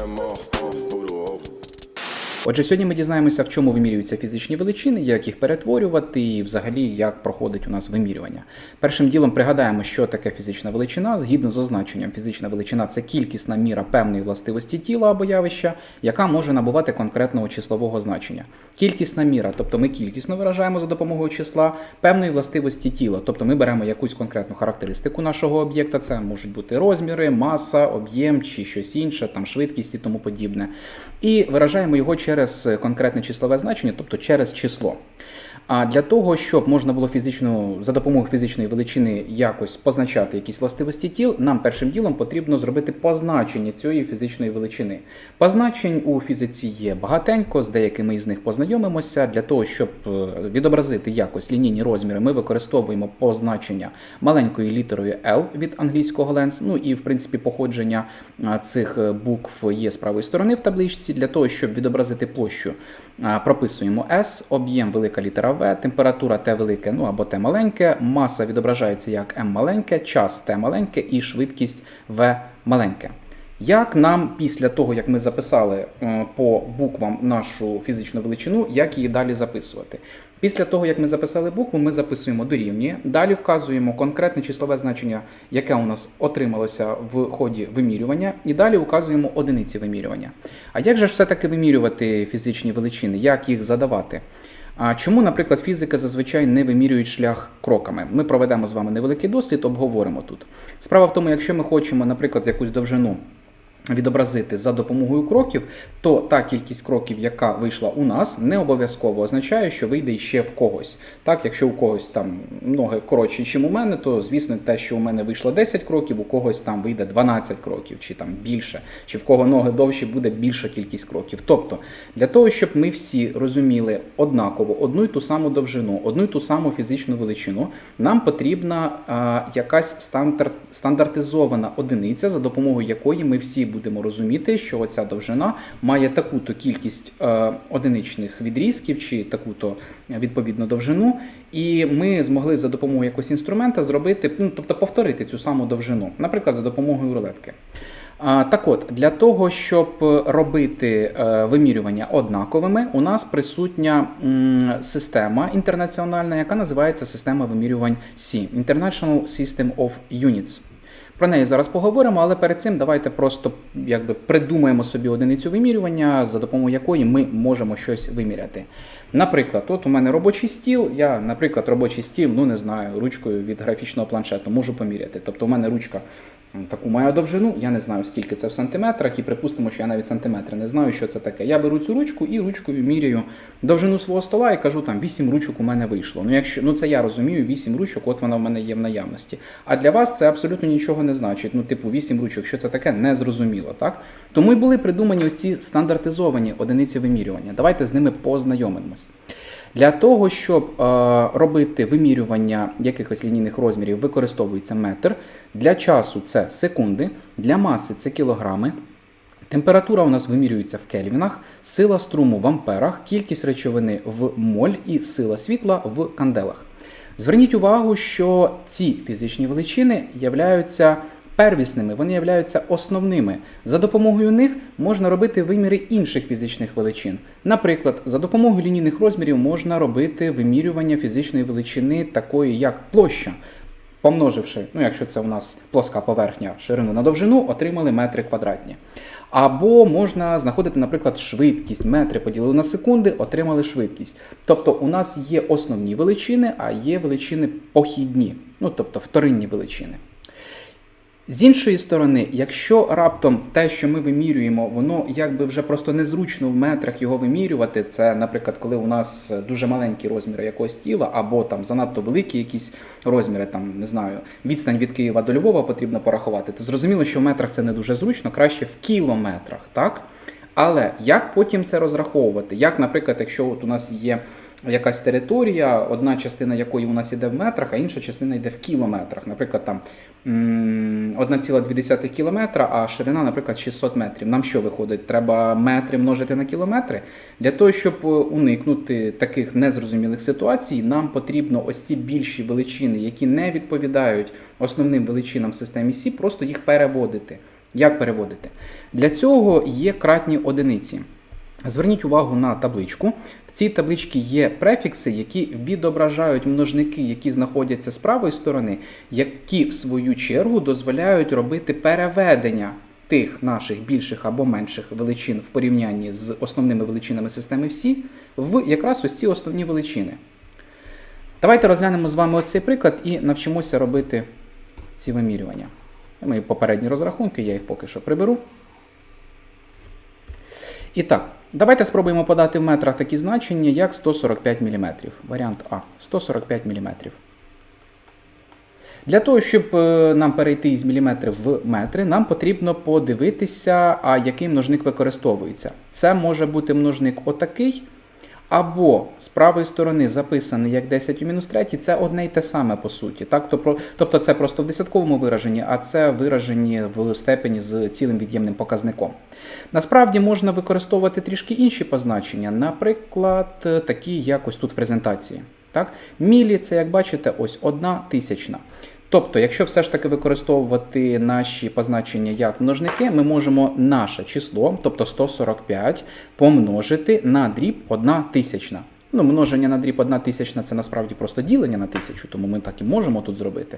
I'm off. Отже, сьогодні ми дізнаємося, в чому вимірюються фізичні величини, як їх перетворювати і взагалі як проходить у нас вимірювання. Першим ділом пригадаємо, що таке фізична величина. Згідно з означенням, фізична величина це кількісна міра певної властивості тіла або явища, яка може набувати конкретного числового значення. Кількісна міра, тобто ми кількісно виражаємо за допомогою числа певної властивості тіла, тобто ми беремо якусь конкретну характеристику нашого об'єкта, це можуть бути розміри, маса, об'єм чи щось інше, там швидкість і тому подібне. І виражаємо його через конкретне числове значення, тобто через число. А для того, щоб можна було фізичну за допомогою фізичної величини якось позначати якісь властивості тіл, нам першим ділом потрібно зробити позначення цієї фізичної величини. Позначень у фізиці є багатенько, з деякими із них познайомимося. Для того, щоб е, відобразити якось лінійні розміри, ми використовуємо позначення маленькою літерою L від англійського lens. Ну і в принципі походження цих е, букв є з правої сторони в табличці. Для того, щоб відобразити площу, прописуємо S, об'єм велика літера В, температура T велике, ну або T маленьке, маса відображається як M маленьке, час T маленьке і швидкість V маленьке. Як нам після того, як ми записали е, по буквам нашу фізичну величину, як її далі записувати? Після того, як ми записали букву, ми записуємо дорівнює. Далі вказуємо конкретне числове значення, яке у нас отрималося в ході вимірювання, і далі вказуємо одиниці вимірювання. А як же ж все-таки вимірювати фізичні величини? Як їх задавати? А чому, наприклад, фізики зазвичай не вимірюють шлях кроками? Ми проведемо з вами невеликий дослід, обговоримо тут. Справа в тому, якщо ми хочемо, наприклад, якусь довжину відобразити за допомогою кроків, то та кількість кроків, яка вийшла у нас, не обов'язково означає, що вийде іще в когось. Так, якщо у когось там ноги коротші, ніж у мене, то звісно те, що у мене вийшло 10 кроків, у когось там вийде 12 кроків, чи там більше, чи в кого ноги довші, буде більша кількість кроків. Тобто, для того, щоб ми всі розуміли однаково одну й ту саму довжину, одну й ту саму фізичну величину, нам потрібна а, якась стандарт, стандартизована одиниця, за допомогою якої ми всі будемо розуміти, що оця довжина має таку-то кількість е, одиничних відрізків чи таку-то е, відповідну довжину, і ми змогли за допомогою якогось інструмента зробити, ну тобто повторити цю саму довжину, наприклад, за допомогою рулетки. Так от, для того, щоб робити е, вимірювання однаковими, у нас присутня система інтернаціональна, яка називається система вимірювань SI – International System of Units. Про неї зараз поговоримо, але перед цим давайте просто якби придумаємо собі одиницю вимірювання, за допомогою якої ми можемо щось виміряти. Наприклад, от у мене робочий стіл. Я, наприклад, робочий стіл, ну не знаю, ручкою від графічного планшету можу поміряти. Тобто, у мене ручка таку має довжину, я не знаю, скільки це в сантиметрах, і припустимо, що я навіть сантиметри не знаю, що це таке. Я беру цю ручку і ручкою міряю довжину свого стола і кажу, там 8 ручок у мене вийшло. Ну, якщо ну це я розумію, 8 ручок, от вона в мене є в наявності. А для вас це абсолютно нічого не значить. Ну, типу, 8 ручок, що це таке, не зрозуміло, так? Тому і були придумані ось ці стандартизовані одиниці вимірювання. Давайте з ними познайомимось. Для того, щоб е, робити вимірювання якихось лінійних розмірів, використовується метр. Для часу це секунди, для маси це кілограми. Температура у нас вимірюється в кельвінах, сила струму в амперах, кількість речовини в моль і сила світла в канделах. Зверніть увагу, що ці фізичні величини являються первісними, вони являються основними. За допомогою них можна робити виміри інших фізичних величин. Наприклад, за допомогою лінійних розмірів можна робити вимірювання фізичної величини такої, як площа. Помноживши, ну якщо це у нас плоска поверхня ширину на довжину, отримали метри квадратні. Або можна знаходити, наприклад, швидкість. Метри поділили на секунди, отримали швидкість. Тобто у нас є основні величини, а є величини похідні, ну тобто вторинні величини. З іншої сторони, якщо раптом те, що ми вимірюємо, воно якби вже просто незручно в метрах його вимірювати, це, наприклад, коли у нас дуже маленькі розміри якогось тіла, або там занадто великі якісь розміри, там не знаю, відстань від Києва до Львова потрібно порахувати, то зрозуміло, що в метрах це не дуже зручно, краще в кілометрах, так? Але як потім це розраховувати? Як, наприклад, якщо от у нас є якась територія, одна частина якої у нас іде в метрах, а інша частина йде в кілометрах. Наприклад, там м, 1,2 кілометра, а ширина, наприклад, 600 метрів. Нам що виходить? Треба метри множити на кілометри. Для того, щоб е, уникнути таких незрозумілих ситуацій, нам потрібно ось ці більші величини, які не відповідають основним величинам в системі Сі, просто їх переводити. Як переводити? Для цього є кратні одиниці. Зверніть увагу на табличку. В цій табличці є префікси, які відображають множники, які знаходяться з правої сторони, які в свою чергу дозволяють робити переведення тих наших більших або менших величин в порівнянні з основними величинами системи всі в якраз ось ці основні величини. Давайте розглянемо з вами ось цей приклад і навчимося робити ці вимірювання. Мої попередні розрахунки, я їх поки що приберу. І так, давайте спробуємо подати в метрах такі значення, як 145 мм. Варіант А 145 мм. Для того, щоб е, нам перейти із міліметрів в метри, нам потрібно подивитися, а який множник використовується. Це може бути множник отакий, або з правої сторони записаний як 10 у мінус 3, це одне й те саме по суті. Так? Тобто, це просто в десятковому вираженні, а це виражені в степені з цілим від'ємним показником. Насправді можна використовувати трішки інші позначення, наприклад, е, такі як ось тут в презентації. Так? Мілі це, як бачите, ось одна тисячна. Тобто, якщо все ж таки використовувати наші позначення як множники, ми можемо наше число, тобто 145, помножити на дріб 1 тисячна. Ну, множення на дріб 1 тисячна це насправді просто ділення на тисячу, тому ми так і можемо тут зробити.